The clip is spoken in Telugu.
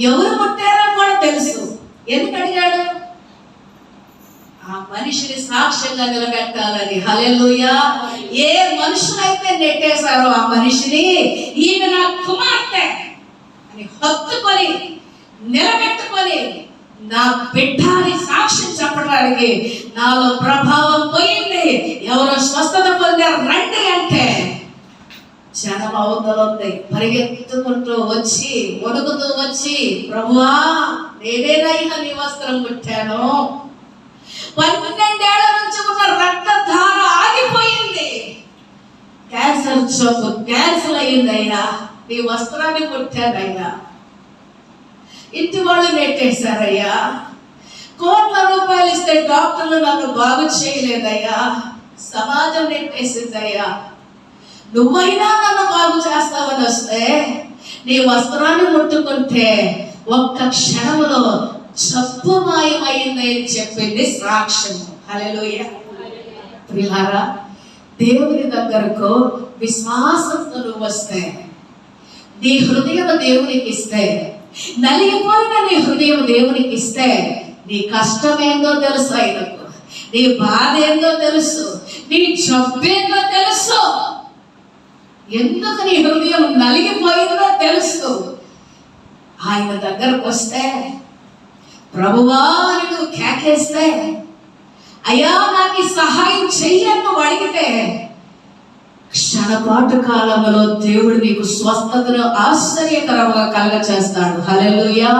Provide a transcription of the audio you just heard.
ఎవరు పుట్టారో కూడా తెలుసు. ఎందుకు అడిగాడు? ఆ మనిషిని సాక్ష్యంగా నిలబెట్టాలని. హల్లెలూయా. ఏ మనుషులైతే నెట్టేశారో ఆ మనిషిని ఈమె నా కుమార్తె అని హత్తుకొని నిలబెట్టుకొని నా బిడ్డని సాక్ష్యం చెప్పడానికి నాలో ప్రభావం పోయింది. ఎవరో స్వస్థత పొందారు రండి అంటే జనం అవతలొద్ది పరిగెత్తుకుంటూ వచ్చి ఒడుగుతూ వచ్చి ప్రభువా నేనేదైనా నీ వస్త్రం కుట్టాను. పన్నెండేళ్ళ నుంచి ఉన్న రక్తధార ఆగిపోయింది. క్యాన్సర్ చోకు క్యాన్సర్ అయ్యిందయ్యా నీ వస్త్రాన్ని కుట్టానయ్యా ఇంటి వాళ్ళు నెట్టేశారయ్యా. కోట్ల రూపాయలు ఇస్తే డాక్టర్లు నన్ను బాగు చేయలేదయ్యా. సమాజం నెట్టేసిందయ్యా. నువ్వైనా నన్ను బాగు చేస్తావని వస్తే నీ వస్త్రాన్ని ముట్టుకుంటే ఒక్క క్షణంలో జబ్బు మాయమైంది అని చెప్పింది సాక్ష్యం హలోయ ప్రిహారా దేవుని దగ్గరకు విశ్వాసంతో నువ్వు వస్తే నీ హృదయం దేవునికి ఇస్తే నలిగిపోయిన నీ హృదయం దేవునికి ఇస్తే నీ కష్టం ఏందో తెలుసు ఆయనకు నీ బాధ ఏందో తెలుసు? నీ జబ్బేందో తెలుసు? ఎందుకు నీ హృదయం నలిగిపోయిందో తెలుసు ఆయన దగ్గరకు వస్తే ప్రభువా నువ్వు కేకేస్తే అయ్యా నాకు సహాయం చెయ్యను అడిగితే క్షణపాటు కాలంలో దేవుడు నీకు స్వస్థతను ఆశ్చర్యకరంగా కలగ చేస్తాడు హలెలుయా